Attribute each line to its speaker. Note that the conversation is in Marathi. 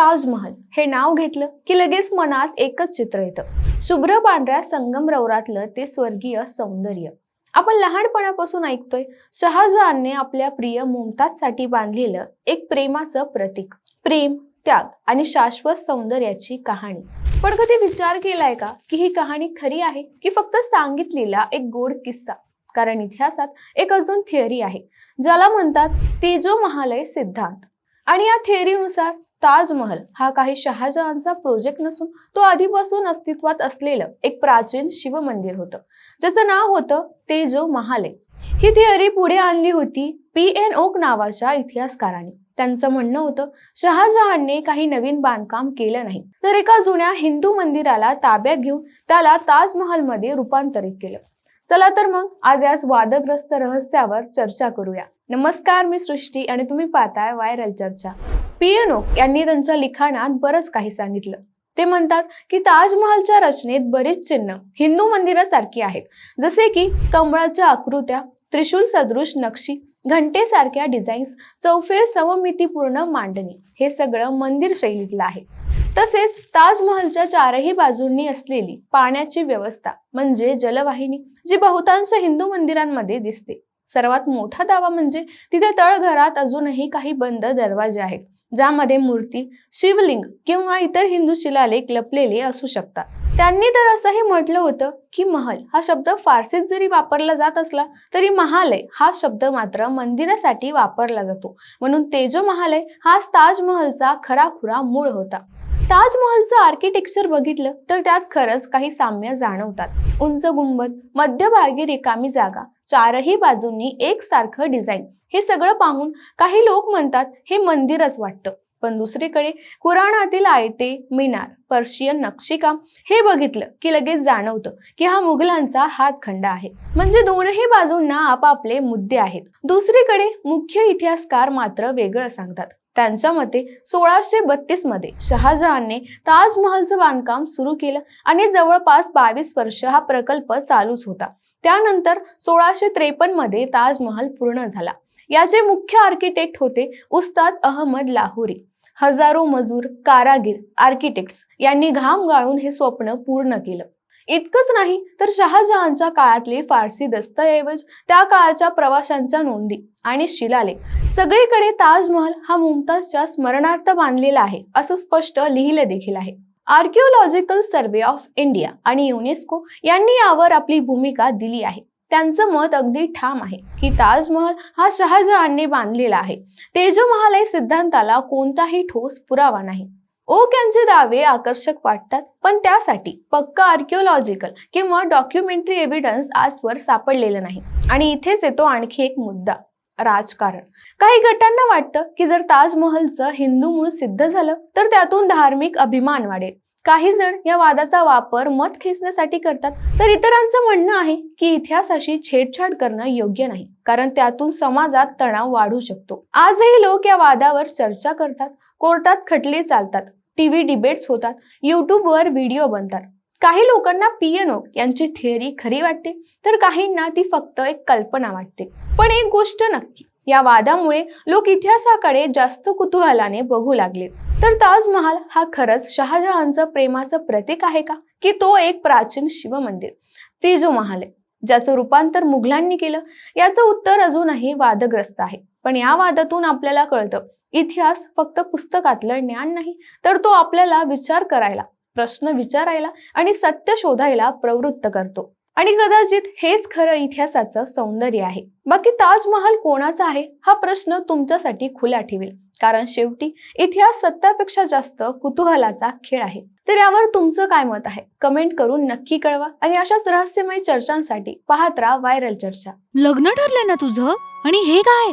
Speaker 1: ताजमहल हे नाव घेतलं की लगेच मनात एकच चित्र येतं. शुभ्र पांढऱ्या संगमरवरातलं ते स्वर्गीय सौंदर्य. आपण लहानपणापासून ऐकतोय शहाजहानने आपल्या प्रिय मुमताजसाठी बांधलेलं एक प्रेमाचं प्रतीक. प्रेम त्याग आणि शाश्वत सौंदर्याची कहाणी. पण कधी विचार केलाय का की ही कहाणी खरी आहे की फक्त सांगितलेला एक गोड किस्सा? कारण इतिहासात एक अजून थिअरी आहे. ज्याला म्हणतात तेजो महालय सिद्धांत. आणि या थिअरीनुसार ताजमहल हा काही शहाजहानचा प्रोजेक्ट नसून तो आधीपासून अस्तित्वात असलेलं एक प्राचीन शिवमंदिर होतं. ज्याचं नाव होतं तेजो महालय ही थिअरी पुढे आणली होती पी एन ओक नावाच्या इतिहासकाराने. त्यांचं म्हणणं होतं शहाजहानने काही नवीन बांधकाम केलं नाही तर एका जुन्या हिंदू मंदिराला ताब्यात घेऊन त्याला ताजमहलमध्ये रूपांतरित केलं. चला तर मग आज याच वादग्रस्त रहस्यावर चर्चा करूया. नमस्कार मी सृष्टी आणि तुम्ही पाहताय व्हायरल चर्चा. पियनो यांनी त्यांच्या लिखाणात बरंच काही सांगितलं. ते म्हणतात की ताजमहलच्या रचनेत बरीच चिन्ह हिंदू मंदिरासारखी आहेत. जसे की कमळाच्या आकृत्या त्रिशूल सदृश नक्षी घंटेसारख्या डिझाईन्स चौफेर सममितीपूर्ण मांडणी हे सगळं मंदिर शैलीतलं आहे. तसेच ताजमहलच्या चारही बाजूंनी असलेली पाण्याची व्यवस्था म्हणजे जलवाहिनी जी बहुतांश हिंदू मंदिरांमध्ये दिसते. सर्वात मोठा दावा म्हणजे तिथे तळघरात अजूनही काही बंद दरवाजे आहेत ज्यामध्ये मूर्ती शिवलिंग किंवा इतर हिंदू शिलालेख लपलेले असू शकतात. त्यांनी तर असंही म्हटलं होतं की महल हा शब्द फारसीत जरी वापरला जात असला तरी महालय हा शब्द मात्र मंदिरासाठी वापरला जातो. म्हणून तेजो महालय हाच ताजमहलचा खराखुरा मूळ होता. ताजमहलचं आर्किटेक्चर बघितलं तर त्यात खरंच काही साम्य जाणवतात. उंच गुंबद मध्यभागी रिकामी जागा चारही बाजूंनी एकसारखं डिझाईन हे सगळं पाहून काही लोक म्हणतात हे मंदिरच वाटतं. पण दुसरीकडे कुराणातील आयते मिनार पर्शियन नक्षीकाम हे बघितलं की लगेच जाणवतं की हा मुघलांचा हातखंड आहे. म्हणजे दोनही बाजूंना आपापले मुद्दे आहेत. दुसरीकडे मुख्य इतिहासकार मात्र वेगळं सांगतात. त्यांच्या मते सोळाशे बत्तीसमध्ये शहाजहानने ताजमहलचं बांधकाम सुरू केलं आणि जवळपास बावीस वर्ष हा प्रकल्प चालूच होता. त्यानंतर सोळाशे त्रेपन्नमध्ये ताजमहल पूर्ण झाला. याचे मुख्य आर्किटेक्ट होते उस्ताद अहमद लाहोरी. हजारो मजूर कारागीर आर्किटेक्ट्स यांनी घाम गाळून हे स्वप्न पूर्ण केलं. इतकंच नाही तर शहाजहानच्या काळातले फारसी दस्तऐवज त्या काळाच्या प्रवाशांच्या नोंदी आणि शिलालेख. सगळीकडे ताजमहल हा मुमताजच्या स्मरणार्थ बांधलेला आहे असं स्पष्ट लिहिलं देखील आहे. आर्किओलॉजिकल सर्वे ऑफ इंडिया आणि युनेस्को यांनी यावर आपली भूमिका दिली आहे. त्यांचं मत अगदी ठाम आहे की ताजमहल हा शहाजहानने बांधलेला आहे. तेजोमहालय सिद्धांताला कोणताही ठोस पुरावा नाही. ओक यांचे दावे आकर्षक वाटतात पण त्यासाठी पक्का आर्किओलॉजिकल किंवा डॉक्युमेंटरी एव्हिडन्स आजवर सापडलेलं नाही. आणि इथेच येतो आणखी एक मुद्दा राजकारण. काही गटांना वाटतं की जर ताजमहलचं हिंदू मूळ सिद्ध झालं तर त्यातून धार्मिक अभिमान वाढेल. काही जण या वादाचा वापर मत खेचण्यासाठी करतात तर इतरांचं म्हणणं आहे की इतिहासाशी छेडछाड करणं योग्य नाही कारण त्यातून समाजात तणाव वाढू शकतो. आजही लोक या वादावर चर्चा करतात कोर्टात खटले चालतात टीव्ही डिबेट्स होतात यूट्यूबवर व्हिडिओ बनतात. काही लोकांना पियनो यांची थिअरी खरी वाटते तर काहींना ती फक्त एक कल्पना वाटते. पण एक गोष्ट नक्की या वादामुळे लोक इतिहासाकडे जास्त कुतूहलाने बघू लागले. तर ताजमहाल हा खरंच शहाजहानचं प्रेमाचं प्रतीक आहे का? की तो एक प्राचीन शिवमंदिर तेजो महाल आहे ज्याचं रूपांतर मुघलांनी केलं? याचं उत्तर अजूनही वादग्रस्त आहे. पण या वादातून आपल्याला कळतं इतिहास फक्त पुस्तकातलं ज्ञान नाही तर तो आपल्याला विचार करायला प्रश्न विचारायला आणि सत्य शोधायला प्रवृत्त करतो. आणि कदाचित हेच खरं इतिहासाचं सौंदर्य आहे. बाकी ताजमहाल कोणाचा आहे हा प्रश्न तुमच्यासाठी खुला ठेवेल. कारण शेवटी इतिहास सत्यापेक्षा जास्त कुतूहलाचा खेळ आहे. तर यावर तुमचं काय मत आहे? कमेंट करून नक्की कळवा आणि अशाच रहस्यमय चर्चांसाठी पाहत राहा व्हायरल चर्चा.
Speaker 2: लग्न ठरलंय ना तुझं? आणि हे काय?